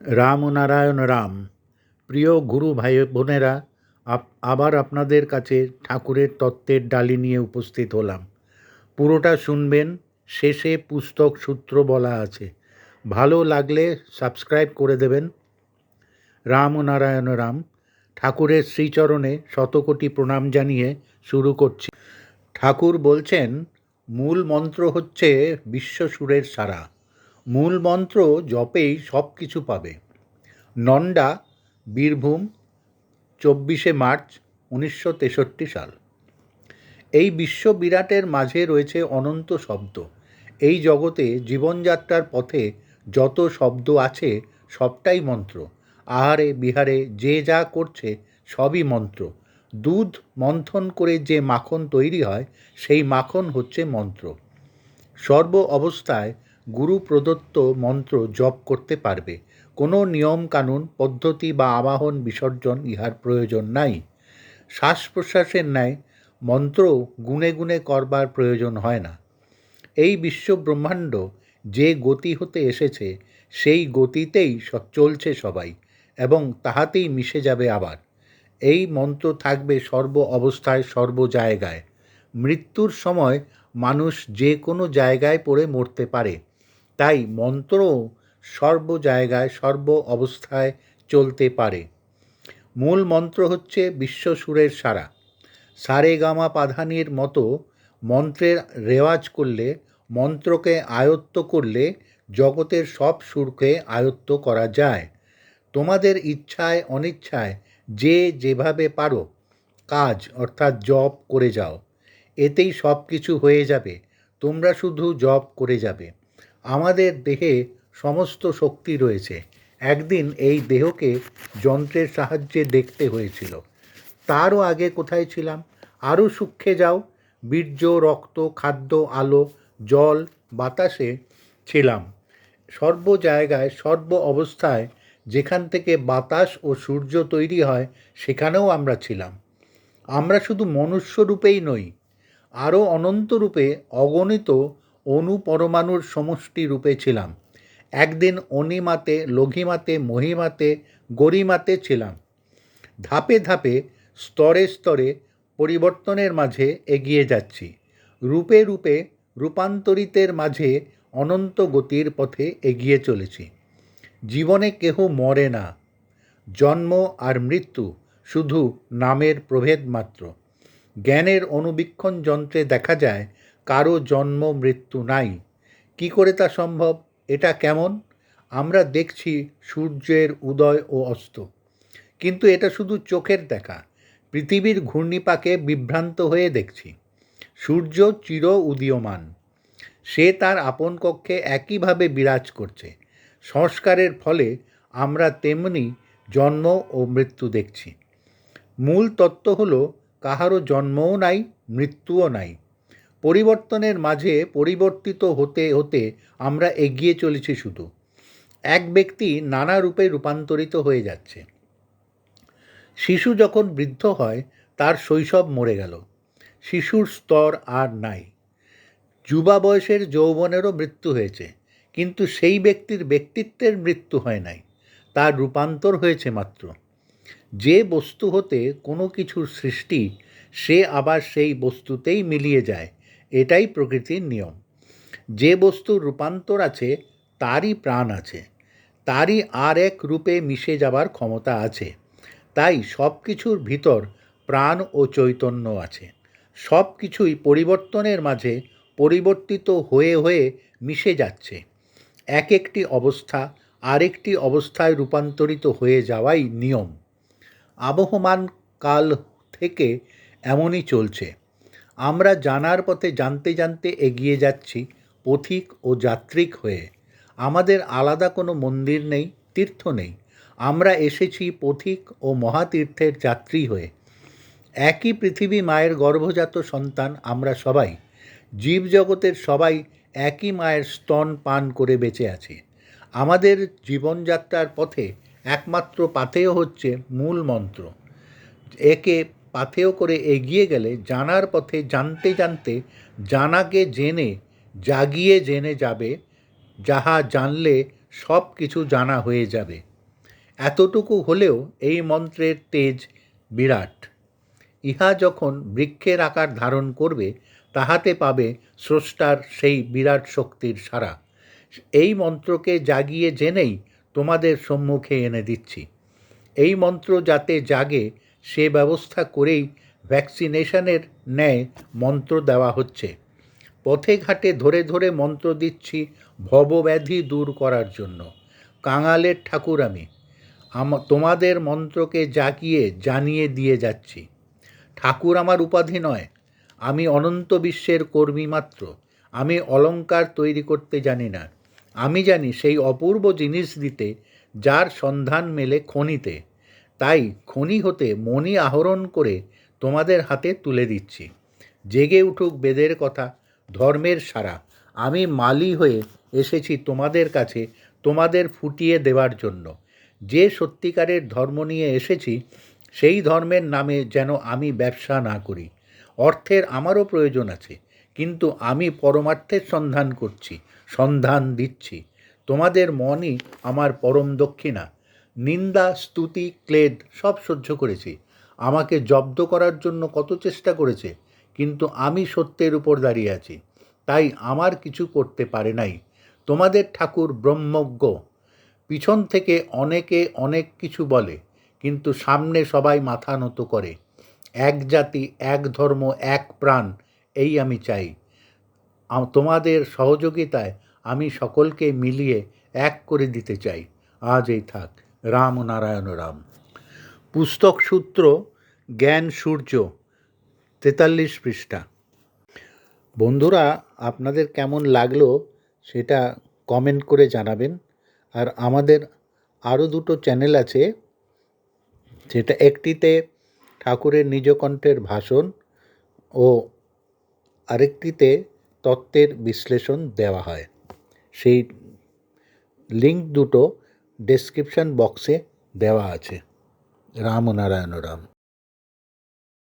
রাম নারায়ণ রাম। প্রিয় গুরু ভাই বোনেরা আবার আপনাদের কাছে ঠাকুরের তত্ত্বের ডালি নিয়ে উপস্থিত হলাম। পুরোটা শুনবেন, শেষে পুস্তক সূত্র বলা আছে। ভালো লাগলে সাবস্ক্রাইব করে দেবেন। রাম নারায়ণ রাম, ঠাকুরের শ্রীচরণে শতকোটি প্রণাম জানিয়ে শুরু করছি। ঠাকুর বলছেন, মূল মন্ত্র হচ্ছে বিশ্বসুরের সারা। মূল মন্ত্র জপেই সব কিছু পাবে। নন্ডা, বীরভূম, চব্বিশে মার্চ, উনিশশো তেষট্টি সাল। এই বিশ্ব বিরাটের মাঝে রয়েছে অনন্ত শব্দ। এই জগতে জীবনযাত্রার পথে যত শব্দ আছে, সবটাই মন্ত্র। আহারে, বিহারে যে যা করছে, সবই মন্ত্র। দুধ মন্থন করে যে মাখন তৈরি হয়, সেই মাখন হচ্ছে মন্ত্র। সর্ব অবস্থায় গুরু প্রদত্ত মন্ত্র জপ করতে পারবে। কোনো নিয়ম কানুন, পদ্ধতি বা আবাহন বিসর্জন ইহার প্রয়োজন নাই। শ্বাস প্রশ্বাসের ন্যায় মন্ত্র গুণে গুণে করবার প্রয়োজন হয় না। এই বিশ্ব ব্রহ্মাণ্ড যে গতি হতে এসেছে, সেই গতিতেই চলছে সবাই এবং তাহাতেই মিশে যাবে আবার। এই মন্ত্র থাকবে সর্ব অবস্থায় সর্ব জায়গায়। মৃত্যুর সময় মানুষ যে কোনো জায়গায় পড়ে মরতে পারে। তাই মন্ত্র সর্ব জায়গায়, সর্ব অবস্থায় চলতে পারে। মূল মন্ত্র হচ্ছে বিশ্বসুরের সারা। সারে গামা পাধানির মতো মন্ত্রের রেওয়াজ করলে, মন্ত্রকে আয়ত্ত করলে জগতের সব সুরকে আয়ত্ত করা যায়। তোমাদের ইচ্ছায়, অনিচ্ছায় যে যেভাবে পারো, কাজ অর্থাৎ জপ করে যাও। এতেই সব কিছু হয়ে যাবে। তোমরা শুধু জপ করে যাবে। আমাদের দেহে সমস্ত শক্তি রয়েছে। একদিন এই দেহকে যন্ত্রের সাহায্যে দেখতে হয়েছিল। তারও আগে কোথায় ছিলাম? আরও সূক্ষ্মে যাও। বীর্য, রক্ত, খাদ্য, আলো, জল, বাতাসে ছিলাম। সর্ব জায়গায়, সর্ব অবস্থায় যেখান থেকে বাতাস ও সূর্য তৈরি হয়, সেখানেও আমরা ছিলাম। আমরা শুধু মনুষ্যরূপেই নই, আরও অনন্তরূপে অগণিত অণু পরমাণুর সমষ্টি রূপে ছিলাম। একদিন অনিমাতে লঘিমাতে মহিমাতে, গরিমাতে ছিলাম। ধাপে ধাপে, স্তরে স্তরে পরিবর্তনের মাঝে এগিয়ে যাচ্ছি। রূপে রূপে, রূপান্তরিতের মাঝে অনন্ত গতির পথে এগিয়ে চলেছি। জীবনে কেহ মরে না। জন্ম আর মৃত্যু শুধু নামের প্রভেদ মাত্র। জ্ঞানের অনুবীক্ষণ যন্ত্রে দেখা যায় কারও জন্ম, মৃত্যু নাই। কি করে তা সম্ভব? এটা কেমন? আমরা দেখছি সূর্যের উদয় ও অস্ত। কিন্তু এটা শুধু চোখের দেখা। পৃথিবীর ঘূর্ণিপাকে বিভ্রান্ত হয়ে দেখছি। সূর্য চির উদীয়মান। সে তার আপন কক্ষে একইভাবে বিরাজ করছে। সংস্কারের ফলে আমরা তেমনি জন্ম ও মৃত্যু দেখছি। মূল তত্ত্ব হলো, কাহারও জন্মও নাই, মৃত্যুও নাই। পরিবর্তনের মাঝে পরিবর্তিত হতে হতে আমরা এগিয়ে চলেছি শুধু। এক ব্যক্তি নানা রূপে রূপান্তরিত হয়ে যাচ্ছে। শিশু যখন বৃদ্ধ হয়, তার শৈশব মরে গেল। শিশুর স্তর আর নাই। যুবা বয়সের যৌবনেরও মৃত্যু হয়েছে, কিন্তু সেই ব্যক্তির ব্যক্তিত্বের মৃত্যু হয় নাই। তার রূপান্তর হয়েছে মাত্র। যে বস্তু হতে কোনো কিছুর সৃষ্টি, সে আবার সেই বস্তুতেই মিলিয়ে যায়। এটাই প্রকৃতির নিয়ম। যে বস্তুর রূপান্তর আছে, তারই প্রাণ আছে। তারই আর এক রূপে মিশে যাবার ক্ষমতা আছে। তাই সব কিছুর ভিতর প্রাণ ও চৈতন্য আছে। সব কিছুই পরিবর্তনের মাঝে পরিবর্তিত হয়ে হয়ে মিশে যাচ্ছে। এক একটি অবস্থা আরেকটি অবস্থায় রূপান্তরিত হয়ে যাওয়াই নিয়ম। আবহমান কাল থেকে এমনই চলছে। আমরা জানার পথে জানতে জানতে এগিয়ে যাচ্ছি পথিক ও যাত্রিক হয়ে। আমাদের আলাদা কোনো মন্দির নেই, তীর্থ নেই। আমরা এসেছি পথিক ও মহাতীর্থের যাত্রী হয়ে। একই পৃথিবী মায়ের গর্ভজাত সন্তান আমরা সবাই। জীবজগতের সবাই একই মায়ের স্তন পান করে বেঁচে আছে। আমাদের জীবনযাত্রার পথে একমাত্র পাথেয় হচ্ছে মূল মন্ত্র। একে পাথেয় করে এগিয়ে গেলে জানার পথে জানতে জানতে জানাকে জেনে, জাগিয়ে জেনে যাবে, যাহা জানলে সব কিছু জানা হয়ে যাবে। এতটুকু হলেও এই মন্ত্রের তেজ বিরাট। ইহা যখন বৃক্ষের আকার ধারণ করবে, তাহাতে পাবে স্রষ্টার সেই বিরাট শক্তির সারা। এই মন্ত্রকে জাগিয়ে জেনেই তোমাদের সম্মুখে এনে দিচ্ছি। এই মন্ত্র যাতে জাগে সে ব্যবস্থা করেই ভ্যাকসিনেশনের ন্যায় মন্ত্র দেওয়া হচ্ছে। পথে ঘাটে ধরে ধরে মন্ত্র দিচ্ছি ভবব্যাধি দূর করার জন্য। কাঙালের ঠাকুর আমি। তোমাদের মন্ত্রকে জাগিয়ে, জানিয়ে দিয়ে যাচ্ছি। ঠাকুর আমার উপাধি নয়। আমি অনন্ত বিশ্বের কর্মী মাত্র। আমি অলংকার তৈরি করতে জানি না। আমি জানি সেই অপূর্ব জিনিস দিতে, যার সন্ধান মেলে খনিতে। তাই খনি হতে মণি আহরণ করে তোমাদের হাতে তুলে দিচ্ছি। জেগে উঠুক বেদের কথা, ধর্মের সারা। আমি মালি হয়ে এসেছি তোমাদের কাছে, তোমাদের ফুটিয়ে দেওয়ার জন্য। যে সত্যিকারের ধর্ম নিয়ে এসেছি, সেই ধর্মের নামে যেন আমি ব্যবসা না করি। অর্থের আমারও প্রয়োজন আছে, কিন্তু আমি পরমার্থের সন্ধান করছি, সন্ধান দিচ্ছি। তোমাদের মনই আমার পরম দক্ষিণা। নিন্দা, স্তুতি, ক্লেদ সব সহ্য করেছি। আমাকে জব্দ করার জন্য কত চেষ্টা করেছে, কিন্তু আমি সত্যের উপর দাঁড়িয়ে আছি। তাই আমার কিছু করতে পারে নাই। তোমাদের ঠাকুর ব্রহ্মজ্ঞ। পিছন থেকে অনেকে অনেক কিছু বলে, কিন্তু সামনে সবাই মাথা নত করে। এক জাতি, এক ধর্ম, এক প্রাণ, এই আমি চাই। তোমাদের সহযোগিতায় আমি সকলকে মিলিয়ে এক করে দিতে চাই। আজ এই থাক। রাম নারায়ণ রাম। পুস্তক সূত্র, জ্ঞান সূর্য, তেতাল্লিশ পৃষ্ঠা। বন্ধুরা, আপনাদের কেমন লাগল সেটা কমেন্ট করে জানাবেন। আর আমাদের আরও দুটো চ্যানেল আছে, সেটা একটিতে ঠাকুরের নিজকণ্ঠের ভাষণ ও আরেকটিতে তত্ত্বের বিশ্লেষণ দেওয়া হয়। সেই লিঙ্ক দুটো ডেসক্রিপশন বক্সে দেওয়া আছে। রাম নারায়ণ রাম।